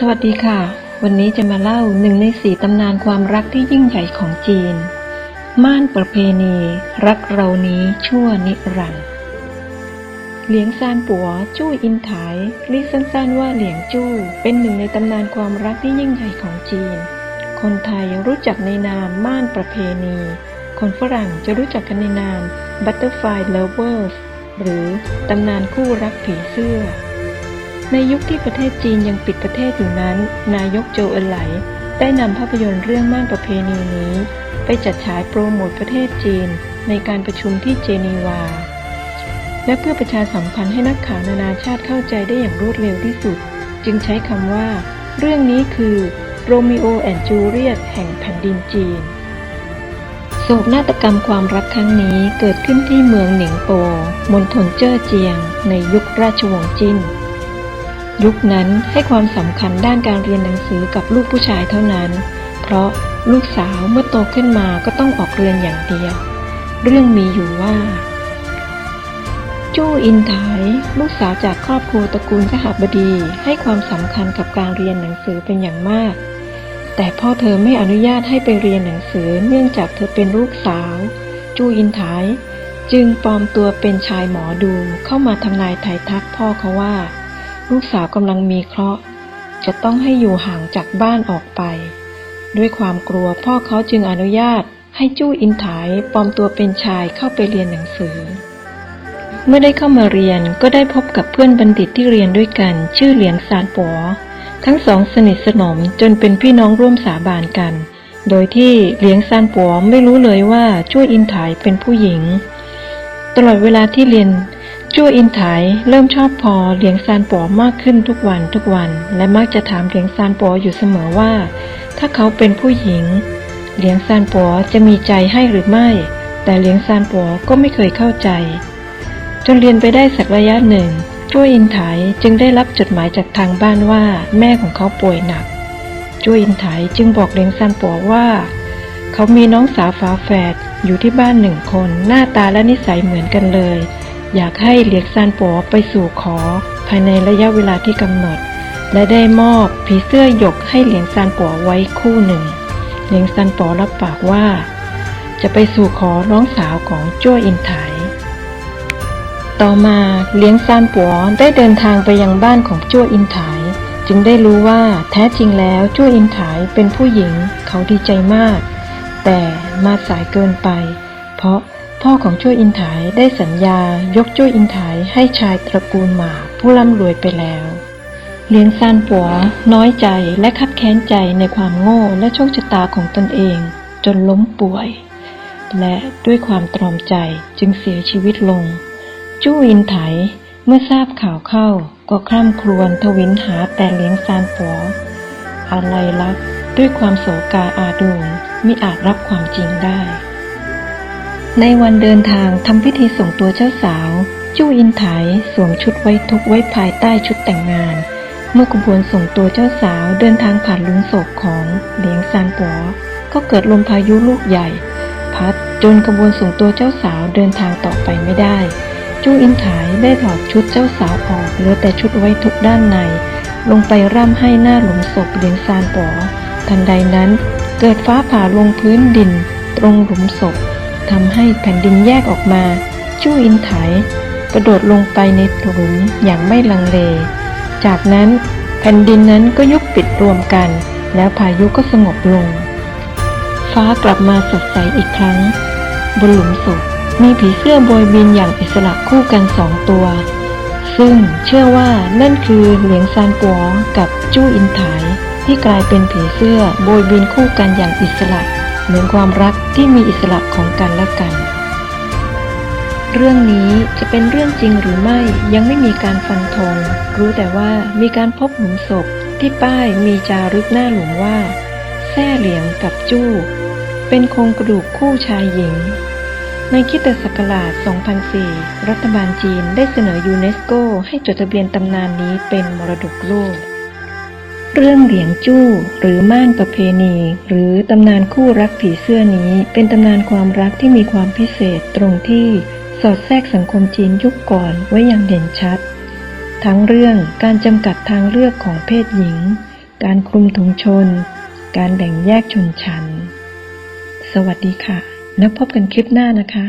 สวัสดีค่ะ วันนี้จะมาเล่าหนึ่งในสี่ตำนานความรักที่ยิ่งใหญ่ของจีน ม่านประเพณี รักเรานี้ชั่วนิรันดร์เหลียงซานปัว จู้อินถายเรียกสั้นๆว่าเหลียงจู้ เป็นหนึ่งในตำนานความรักที่ยิ่งใหญ่ของจีน คนไทยรู้จักในนามม่านประเพณี คนฝรั่งจะรู้จักกันในนาม Butterfly Lovers หรือตำนานคู่รักผีเสื้อ ในยุคที่ประเทศจีนยังปิดประเทศอยู่นั้น นายกโจเอินไหล ได้นำภาพยนตร์เรื่องม่านประเพณีนี้ ไปจัดฉายโปรโมทประเทศจีนในการประชุมที่เจนีวา และเพื่อประชาสัมพันธ์ให้นักข่าวนานาชาติเข้าใจได้อย่างรวดเร็วที่สุด จึงใช้คำว่า เรื่องนี้คือโรมิโอแอนจูเลียตแห่งแผ่นดินจีน โศกนาฏกรรมความรักครั้งนี้เกิดขึ้นที่เมืองหนิงโปมณฑลเจ้อเจียง ในยุคราชวงศ์จิน ยุคนั้นให้ความสำคัญด้านการเรียนหนังสือกับลูกผู้ชายเท่านั้น เพราะลูกสาวเมื่อโตขึ้นมาก็ต้องออกเรียนอย่างเดียว เรื่องมีอยู่ว่า จู้อินไถลูกสาวจากครอบครัวตระกูลขหบดีให้ความสำคัญกับการเรียนหนังสือเป็นอย่างมาก แต่พ่อเธอไม่อนุญาตให้ไปเรียนหนังสือเนื่องจากเธอเป็นลูกสาว จู้อินไถจึงปลอมตัวเป็นชายหมอดูเข้ามาทำนายไทายทักพ่อเขาว่า ลูกสาวกำลังมีเคราะห์ จะต้องให้อยู่ห่างจากบ้านออกไป ด้วยความกลัวพ่อเขาจึงอนุญาตให้จู้อินไถปลอมตัวเป็นชายเข้าไปเรียนหนังสือ เมื่อได้เข้ามาเรียนก็ได้พบกับเพื่อนบัณฑิตที่เรียนด้วยกัน ชื่อเหลียงซานปัวทั้งสองสนิทสนมจนเป็นพี่น้องร่วมสาบานกัน โดยที่เหลียงซานปัวไม่รู้เลยว่าจู้อินไถเป็นผู้หญิง ตลอดเวลาที่เรียน จู้อินไถเริ่มชอบพอเหลียงซานปัวมากขึ้นทุกวันทุกวัน และมักจะถามเหลียงซานปัวอยู่เสมอว่า ถ้าเขาเป็นผู้หญิง เหลียงซานปัวจะมีใจให้หรือไม่ แต่เหลียงซานปัวก็ไม่เคยเข้าใจ จนเรียนไปได้สักระยะหนึ่งจ้วยอินไถจึงได้รับจดหมายจากทางบ้านว่าแม่ของเขาป่วยหนักจ้วยอินไถจึงบอกเหลียงซานปัวว่า เขามีน้องสาวฝาแฝดอยู่ที่บ้านหนึ่งคนหน้าตาและนิสัยเหมือนกันเลย อยากให้เหลียงซานปัวไปสู่ขอภายในระยะเวลาที่กำหนด และได้มอบผีเสื้อหยกให้เหลียงซานปัวไว้คู่หนึ่ง เหลียงซานปัวรับปากว่า จะไปสู่ขอน้องสาวของจ้วอินไถต่อมาเลี้ยงซานปัวได้เดินทางไปยังบ้านของจ้วอินถายจึงได้รู้ว่าแท้จริงแล้วจ้วอินถายเป็นผู้หญิงเขาดีใจมาก แต่มาสายเกินไป เพราะ พ่อของจ้วอินถายได้สัญญายกจ้วอินถายให้ชายตระกูลหมาผู้ร่ำรวยไปแล้ว เลี้ยงซานปัว น้อยใจและคับแค้นใจในความโง่และโชคชะตาของตนเอง จนล้มป่วย และด้วยความตรอมใจจึงเสียชีวิตลง จู้อินไถเมื่อทราบข่าวเข้าก็คร่ำครวญทวินหาแต่เลี้ยงซานปัวอะไรลักด้วยความโศกาอาดูมิอาจรับความจริงได้ ในวันเดินทางทำพิธีส่งตัวเจ้าสาว จู้อินไถสวมชุดไว้ทุกไว้ภายใต้ชุดแต่งงาน เมื่อขบวนส่งตัวเจ้าสาวเดินทางผ่านหลุมศพของเหลียงซานปัวก็เกิดลมพายุลูกใหญ่ พัดจนขบวนส่งตัวเจ้าสาวเดินทางต่อไปไม่ได้ จู้อินไถได้ถอดชุดเจ้าสาวออกเหลือแต่ชุดไว้ทุกด้านใน ลงไปร่ำให้หน้าหลุมศพเหลียงซานป๋อทันใดนั้น เกิดฟ้าผ่าลงพื้นดิน ตรงหลุมศพ ทำให้แผ่นดินแยกออกมาจู้อินไถกระโดดลงไปในหลุมอย่างไม่ลังเล จากนั้นแผ่นดินนั้นก็ยุบปิดรวมกัน แล้วพายุก็สงบลง ฟ้ากลับมาสดใสอีกครั้ง บนหลุมศพมีผีเสื้อโบยบินอย่างอิสระคู่กันสองตัว ซึ่งเชื่อว่านั่นคือเหลียงซานปัวกับจู้อินไถที่กลายเป็นผีเสื้อโบยบินคู่กันอย่างอิสระ เหมือนความรักที่มีอิสระของกันและกัน เรื่องนี้จะเป็นเรื่องจริงหรือไม่ยังไม่มีการฟันธงรู้แต่ว่ามีการพบหลุมศพที่ป้ายมีจารึกหน้าหลุมว่าแท่เหลียงกับจู้ เป็นโครงกระดูกคู่ชายหญิง ในคริดศักราช 2004 รัฐบาลจีนได้เสนอยูเนสโก ให้จดทะเบียนตำนานนี้เป็นมรดกโลก เรื่องเหลียงจู้ หรือม่านประเพณี หรือตำนานคู่รักผีเสื้อนี้ เป็นตำนานความรักที่มีความพิเศษตรงที่สอดแทรกสังคมจีนยุคก่อนไว้อย่างเด่นชัด ทั้งเรื่องการจำกัดทางเลือกของเพศหญิง การคลุมถุงชน การแบ่งแยกชนชั้น สวัสดีค่ะ แล้วพบกันคลิปหน้านะคะ